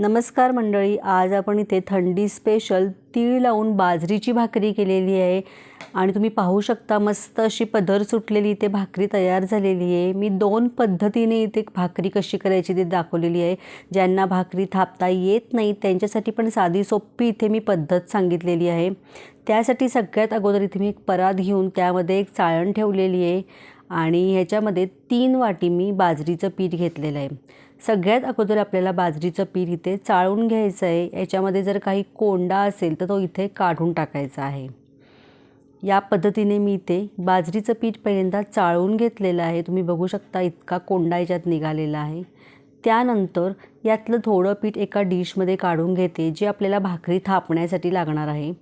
नमस्कार मंडळी आज आपण इथे थंडी स्पेशल तीळ लावून बाजरीची भाकरी केलेली आहे. आणि तुम्ही पाहू शकता मस्त अशी पदर सुटलेली इथे भाकरी तयार झालेली आहे. मी दोन पद्धतीने इथे भाकरी कशी करायची ते दाखवलेली आहे. ज्यांना भाकरी थापता येत नाही त्यांच्यासाठी पण साधी सोपी इथे मी पद्धत सांगितलेली आहे. त्यासाठी सगळ्यात अगोदर इथे मी एक परात घेऊन त्यामध्ये एक चाळण ठेवलेली आहे. आणि ह्याच्यामध्ये तीन वाटी मी बाजरीचं पीठ घेतलेलं आहे. सगळ्यात अगोदर आपल्याला बाजरीचं पीठ इथे चाळून घ्यायचं आहे याच्यामध्ये जर काही कोंडा असेल तर तो इथे काढून टाकायचा आहे. या पद्धतीने मी इथे बाजरीचं पीठ पहिल्यांदा चाळून घेतलेलं आहे. तुम्ही बघू शकता इतका कोंडा याच्यात निघालेला आहे. त्यानंतर यातलं थोडं पीठ एका डिशमध्ये काढून घेते जे आपल्याला भाकरी थापण्यासाठी लागणार आहे.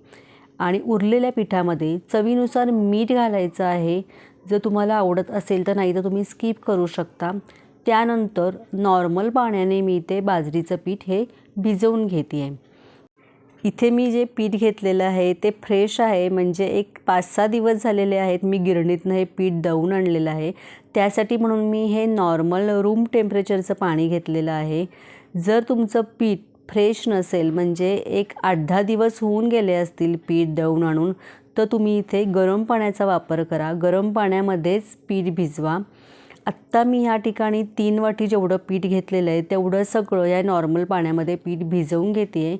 आणि उरलेल्या पिठामध्ये चवीनुसार मीठ घालायचं आहे. जर तुम्हाला आवडत असेल तर नाही तर तुम्ही स्किप करू शकता. त्यानंतर नॉर्मल पाण्याने मी ते बाजरीचं पीठ हे भिजवून घेते आहे इथे मी जे पीठ घेतलेलं आहे ते फ्रेश आहे म्हणजे एक पाच सहा दिवस झालेले आहेत मी गिरणीतनं हे पीठ दळून आणलेलं आहे. त्यासाठी म्हणून मी हे नॉर्मल रूम टेम्परेचरचं पाणी घेतलेलं आहे. जर तुमचं पीठ फ्रेश नसेल म्हणजे एक आठ दहा दिवस होऊन गेले असतील पीठ दळून आणून तर तुम्ही इथे गरम पाण्याचा वापर करा. गरम पाण्यामध्येच पीठ भिजवा. आत्ता मी ह्या ठिकाणी तीन वाटी जेवढं पीठ घेतलेलं आहे तेवढं सगळं या नॉर्मल पाण्यामध्ये पीठ भिजवून घेते आहे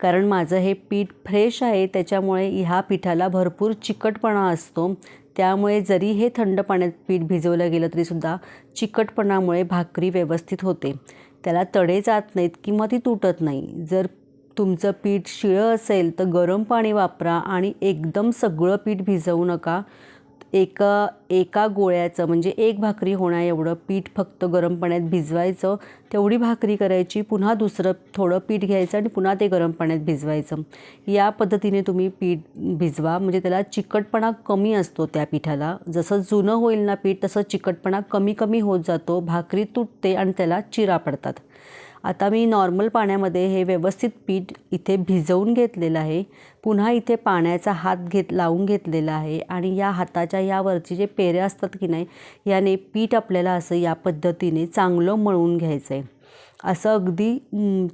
कारण माझं हे पीठ फ्रेश आहे त्याच्यामुळे ह्या पिठाला भरपूर चिकटपणा असतो. त्यामुळे जरी हे थंड पाण्यात पीठ भिजवलं गेलं तरीसुद्धा चिकटपणामुळे भाकरी व्यवस्थित होते. त्याला तडे जात नाहीत किंवा ती तुटत नाही. जर तुमचं पीठ शिळं असेल तर गरम पाणी वापरा आणि एकदम सगळं पीठ भिजवू नका. एका एका गोळ्याचं म्हणजे एक भाकरी होणार एवढं पीठ फक्त गरम पाण्यात भिजवायचं तेवढी भाकरी करायची पुन्हा दुसरं थोडं पीठ घ्यायचं आणि पुन्हा ते गरम पाण्यात भिजवायचं. या पद्धतीने तुम्ही पीठ भिजवा म्हणजे त्याला चिकटपणा कमी असतो त्या पिठाला. जसं जुनं होईल ना पीठ तसं चिकटपणा कमी कमी होत जातो भाकरी तुटते आणि त्याला चिरा पडतात. आता मी नॉर्मल पाण्यामध्ये हे व्यवस्थित पीठ इथे भिजवून घेतलेलं आहे. पुन्हा इथे पाण्याचा हात घेत लावून घेतलेला आहे आणि या हाताच्या यावरची जे पेरे असतात की नाही याने पीठ आपल्याला असं या पद्धतीने चांगलं मळून घ्यायचं आहे असं अगदी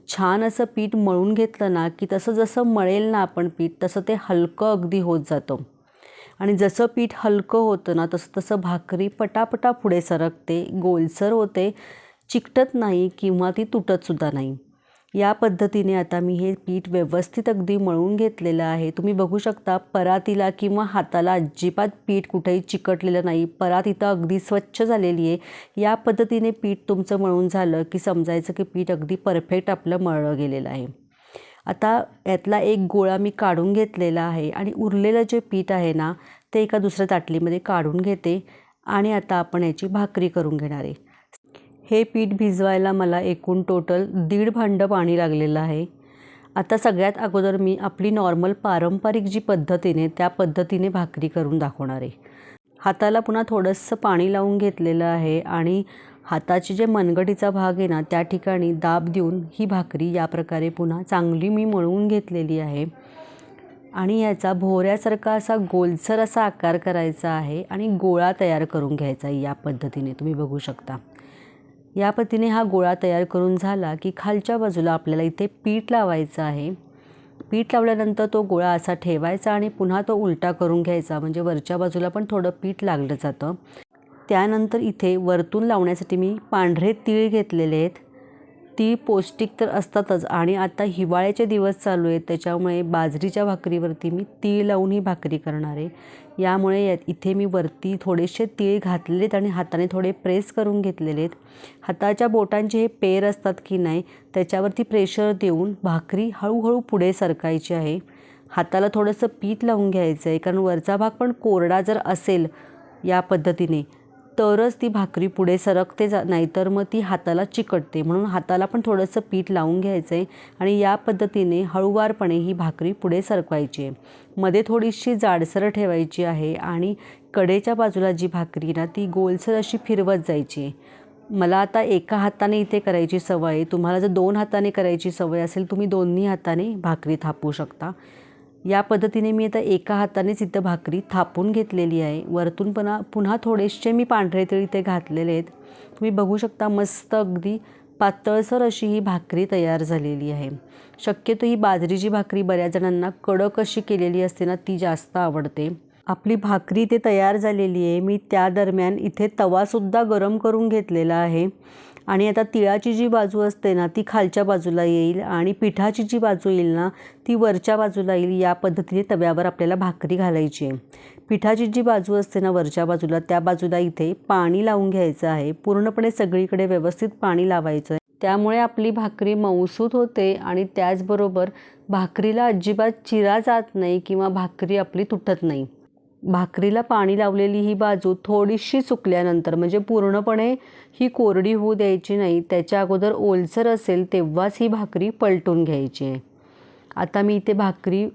छान असं पीठ मळून घेतलं ना की तसं जसं मळेल ना आपण पीठ तसं ते हलकं अगदी होत जातं. आणि जसं पीठ हलकं होतं ना तसं तसं भाकरी पटापटा पुढे सरकते गोलसर होते. चिकटत नाही किंवा ती तुटतसुद्धा नाही. या पद्धतीने आता मी हे पीठ व्यवस्थित अगदी मळून घेतलेलं आहे. तुम्ही बघू शकता परातीला किंवा हाताला अजिबात पीठ कुठेही चिकटलेलं नाही. परात इथं अगदी स्वच्छ झालेली आहे. या पद्धतीने पीठ तुमचं मळून झालं की समजायचं की पीठ अगदी परफेक्ट आपलं मळलं गेलेलं आहे. आता यातला एक गोळा मी काढून घेतलेला आहे आणि उरलेलं जे पीठ आहे ना ते एका दुसऱ्या ताटलीमध्ये काढून घेते आणि आता आपण याची भाकरी करून घेणार आहे. हे पीठ भिजवायला मला एकूण टोटल दीड भांडं पाणी लागलेलं आहे. आता सगळ्यात अगोदर मी आपली नॉर्मल पारंपरिक जी पद्धतीने त्या पद्धतीने भाकरी करून दाखवणार आहे. हाताला पुन्हा थोडंसं पाणी लावून घेतलेलं आहे आणि हाताची जे मनगटीचा भाग आहे ना त्या ठिकाणी दाब देऊन ही भाकरी या प्रकारे पुन्हा चांगली मी मळवून घेतलेली आहे. आणि याचा भोऱ्यासारखा असा गोलसर असा आकार करायचा आहे आणि गोळा तयार करून घ्यायचा आहे या पद्धतीने. तुम्ही बघू शकता. या पद्धतीने हा गोळा तयार करून झाला की खालच्या बाजूला आपल्याला इथे पीठ लावायचं आहे. पीठ लावल्यानंतर तो गोळा असा ठेवायचा आणि पुन्हा तो उलटा करून घ्यायचा. म्हणजे वरच्या बाजूला पण थोडं पीठ लागलं जातं. त्यानंतर इथे वरतून लावण्यासाठी मी पांढरे तीळ घेतलेले आहेत. तीळ पौष्टिक तर असतातच आणि आता हिवाळ्याचे दिवस चालू आहेत त्याच्यामुळे बाजरीच्या भाकरीवरती मी तीळ लावून ही भाकरी करणार आहे. यामुळे इथे मी वरती थोडेसे तीळ घातलेत आणि हाताने थोडे प्रेस करून घेतलेले आहेत हाताच्या बोटांचे हे पेर असतात की नाही त्याच्यावरती प्रेशर देऊन भाकरी हळूहळू पुढे सरकायची आहे. हाताला थोडंसं पीठ लावून घ्यायचं आहे कारण वरचा भाग पण कोरडा जर असेल या पद्धतीने तरच ती भाकरी पुढे सरकते जा नाहीतर मग ती हाताला चिकटते. म्हणून हाताला पण थोडंसं पीठ लावून घ्यायचं आहे आणि या पद्धतीने हळूवारपणे ही भाकरी पुढे सरकवायची आहे. मध्ये थोडीशी जाडसर ठेवायची आहे आणि कडेच्या बाजूला जी भाकरी ना ती गोलसर अशी फिरवत जायची आहे. मला आता एका हाताने इथे करायची सवय आहे. तुम्हाला जर दोन हाताने करायची सवय असेल तुम्ही दोन्ही हाताने भाकरी थापू शकता. या पद्धतीने मी आता एका हातानेच इथं भाकरी थापून घेतलेली आहे. वरतून पुन्हा पुन्हा थोडेसे मी पांढरे तीळ इथे घातलेले आहेत. तुम्ही बघू शकता मस्त अगदी पातळसर अशी ही भाकरी तयार झालेली आहे. शक्यतो ही बाजरीची भाकरी बऱ्याच जणांना कडक अशी केलेली असते ना ती जास्त आवडते. आपली भाकरी इथे तयार झालेली आहे. मी त्या दरम्यान इथे तवासुद्धा गरम करून घेतलेला आहे. आणि आता तिळाची जी बाजू असते ना ती खालच्या बाजूला येईल आणि पिठाची जी बाजू येईल ना ती वरच्या बाजूला येईल या पद्धतीने तव्यावर आपल्याला भाकरी घालायची आहे. पिठाची जी बाजू असते ना वरच्या बाजूला त्या बाजूला इथे पाणी लावून घ्यायचं आहे. पूर्णपणे सगळीकडे व्यवस्थित पाणी लावायचं आहे. त्यामुळे आपली भाकरी मऊसूत होते आणि त्याचबरोबर भाकरीला अजिबात चिरा जात नाही किंवा भाकरी आपली तुटत नाही. भाकरीला पाणी लावलेली ही बाजू थोडीशी सुकल्यानंतर म्हणजे पूर्णपणे ही कोरडी होऊ द्यायची नाही त्याच्या अगोदर ओलसर असेल तेव्हाच ही भाकरी पलटून घ्यायची आहे. आता मी इथे भाकरी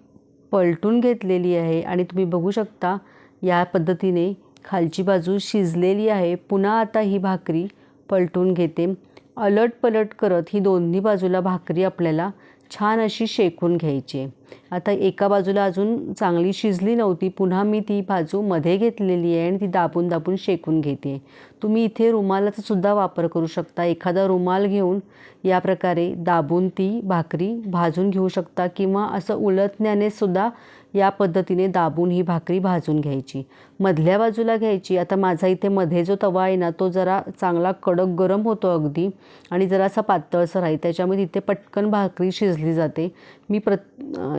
पलटून घेतलेली आहे आणि तुम्ही बघू शकता या पद्धतीने खालची बाजू शिजलेली आहे. पुन्हा आता ही भाकरी पलटून घेते. अलट पलट करत ही दोन्ही बाजूला भाकरी आपल्याला छान अशी शेकून घ्यायची आहे. आता एका बाजूला अजून चांगली शिजली नव्हती पुन्हा मी ती बाजू मध्ये घेतलेली आहे आणि ती दाबून दाबून शेकून घेते. तुम्ही इथे रुमालाचा सुद्धा वापर करू शकता. एखादा रुमाल घेऊन या प्रकारे दाबून ती भाकरी भाजून घेऊ शकता किंवा असं उलटण्याने सुद्धा या पद्धतीने दाबून ही भाकरी भाजून घ्यायची. मधल्या बाजूला घ्यायची. आता माझा इथे मध्ये जो तवा आहे ना तो जरा चांगला कडक गरम होतो अगदी आणि जरासा पातळसर आहे. त्याच्यामध्ये तिथे पटकन भाकरी शिजली जाते. मी प्र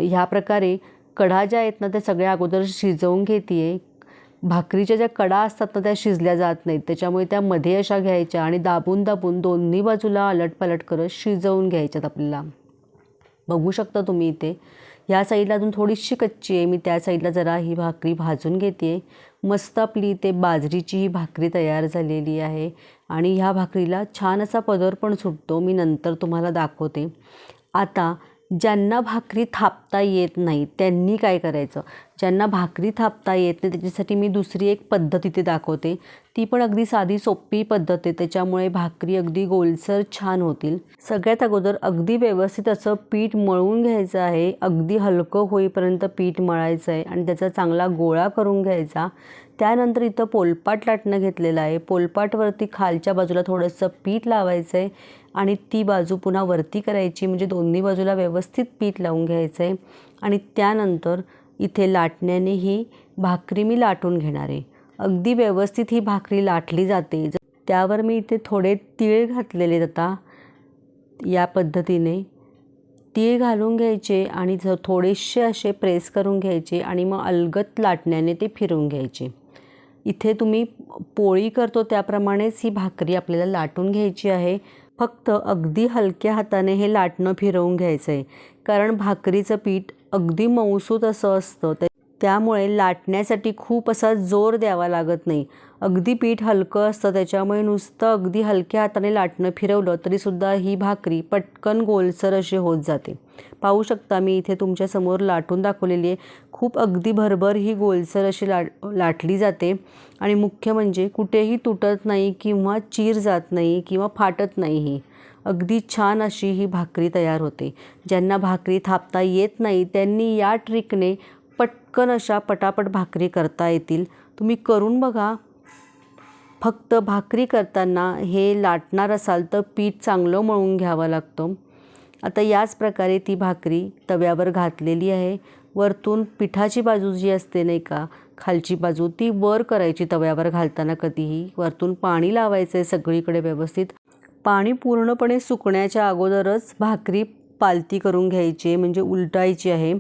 ह्या प्रकारे कढा ज्या आहेत ना त्या सगळ्या अगोदर शिजवून घेते आहे भाकरीच्या ज्या कडा असतात ना त्या शिजल्या जात नाहीत. त्याच्यामुळे त्या मध्ये अशा घ्यायच्या आणि दाबून दाबून दोन्ही बाजूला अलटपलट करत शिजवून घ्यायच्यात आपल्याला. बघू शकता तुम्ही इथे. ह्या साईडला अजून थोडीशी कच्ची आहे. मी त्या साईडला जरा ही भाकरी भाजून घेते आहे मस्त आपली इथे बाजरीची ही भाकरी तयार झालेली आहे. आणि ह्या भाकरीला छान असा पदर पण सुटतो. मी नंतर तुम्हाला दाखवते. आता ज्यांना भाकरी थापता येत नाही त्यांनी काय करायचं? ज्यांना भाकरी थापता येत नाही त्याच्यासाठी मी दुसरी एक पद्धत इथे दाखवते. ती पण अगदी साधी सोपी पद्धत आहे. त्याच्यामुळे भाकरी अगदी गोलसर छान होतील. सगळ्यात अगोदर अगदी व्यवस्थित असं पीठ मळून घ्यायचं आहे. अगदी हलकं होईपर्यंत पीठ मळायचं आहे आणि त्याचा चांगला गोळा करून घ्यायचा. त्यानंतर इथं पोलपाट लाटणं घेतलेलं आहे. पोलपाटवरती खालच्या बाजूला थोडंसं पीठ लावायचं आहे. आणि ती बाजू पुन्हा वरती करायची म्हणजे दोन्ही बाजूला व्यवस्थित पीठ लावून घ्यायचं आहे आणि त्यानंतर इथे लाटण्याने ही भाकरी मी लाटून घेणार आहे. अगदी व्यवस्थित ही भाकरी लाटली जाते. त्यावर मी इथे थोडे तीळ घातलेले आता या पद्धतीने. तीळ घालून घ्यायचे आणि थोडेसे असे प्रेस करून घ्यायचे आणि मग अलगत लाटण्याने ते फिरवून घ्यायचे. इथे तुम्ही पोळी करतो त्याप्रमाणेच ही भाकरी आपल्याला लाटून घ्यायची आहे. फक्त अगदी हलक्या हाताने हे लाटणं फिरवून घ्यायचं आहे कारण भाकरीचं पीठ अगदी मऊसूत असं असतं त्यामुळे लाटण्यासाठी खूप असा जोर द्यावा लागत नाही. अगदी पीठ हलकं असतं त्याच्यामुळे नुसतं अगदी हलक्या हाताने लाटणं फिरवलं तरीसुद्धा ही भाकरी पटकन गोलसर अशी होत जाते. पाहू शकता मी इथे तुमच्यासमोर लाटून दाखवलेली आहे. खूप अगदी भरभर ही गोलसर अशी लाट लाटली जाते. आणि मुख्य म्हणजे कुठेही तुटत नाही किंवा चीर जात नाही किंवा फाटत नाही ही. अगदी छान अशी ही भाकरी तयार होते. ज्यांना भाकरी थापता येत नाही त्यांनी या ट्रिकने पटकन अशा पटापट भाकरी करता येतील. तुम्ही करून बघा. फक्त भाकरी करताना हे लाटणार असाल तर पीठ चांगलं मळून घ्यावं लागतं. आता याच प्रकारे ती भाकरी तव्यावर घातलेली आहे. वरतून पिठाची बाजू जी असते नाही का खालची बाजू ती वर करायची तव्यावर घालताना कधीही. वरतून पाणी लावायचं आहे सगळीकडे व्यवस्थित. पाणी पूर्णपणे सुकण्याच्या अगोदरच भाकरी पालती करून घ्यायची म्हणजे उलटायची आहे.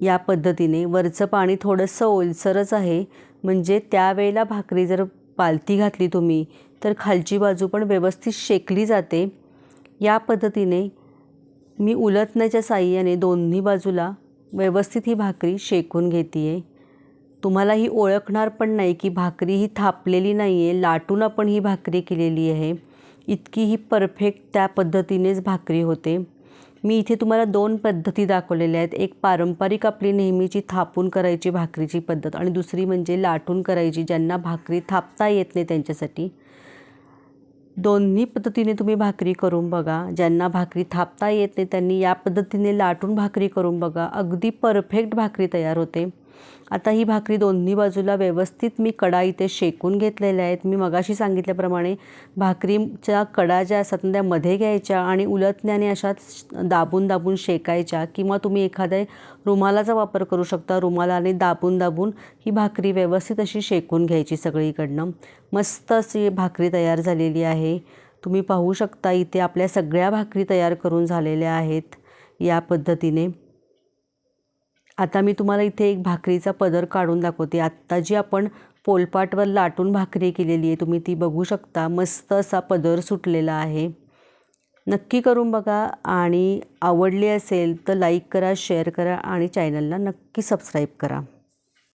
या पद्धतीने वरचं पाणी थोडंसं ओलसरच आहे. म्हणजे त्यावेळेला भाकरी जर पालती घातली तुम्ही तर खालची बाजू पण व्यवस्थित शेकली जाते. या पद्धतीने मी उलटण्याच्या साह्याने दोन्ही बाजूला व्यवस्थित ही भाकरी शेकून घेते आहे तुम्हाला ही ओळखणार पण नाही की भाकरी ही थापलेली नाही आहे लाटून आपण ही भाकरी केलेली आहे. इतकी ही परफेक्ट त्या पद्धतीनेच भाकरी होते. मी इथे तुम्हाला दोन पद्धती दाखवलेल्या आहेत. एक पारंपरिक आपली नेहमीची थापून करायची भाकरीची पद्धत आणि दुसरी म्हणजे लाटून करायची ज्यांना भाकरी थापता येत नाही त्यांच्यासाठी. दोन्ही पद्धतीने तुम्ही भाकरी करून बघा. ज्यांना भाकरी थापता येत नाही त्यांनी या पद्धतीने लाटून भाकरी करून बघा. अगदी परफेक्ट भाकरी तयार होते. आता ही भाकरी दोन्ही बाजूला व्यवस्थित मी कडा इथे शेकून घेतलेल्या आहेत. मी मगाशी सांगितल्याप्रमाणे भाकरीच्या कडा ज्या असतात त्या मध्ये घ्यायच्या आणि उलटण्याने अशा दाबून दाबून शेकायच्या किंवा तुम्ही एखाद्या रुमालाचा वापर करू शकता. रुमालाने दाबून दाबून ही भाकरी व्यवस्थित अशी शेकून घ्यायची सगळीकडनं. मस्त अशी भाकरी तयार झालेली आहे. तुम्ही पाहू शकता इथे आपल्या सगळ्या भाकरी तयार करून झालेल्या आहेत या पद्धतीने. आता मी तुम्हाला इथे एक भाकरीचा पदर काढून दाखवते. आत्ता जी आपण पोलपाटवर लाटून भाकरी केलेली आहे तुम्ही ती बघू शकता. मस्त असा पदर सुटलेला आहे. नक्की करून बघा. आणि आवडली असेल तर लाईक करा शेअर करा आणि चॅनलला नक्की सबस्क्राईब करा.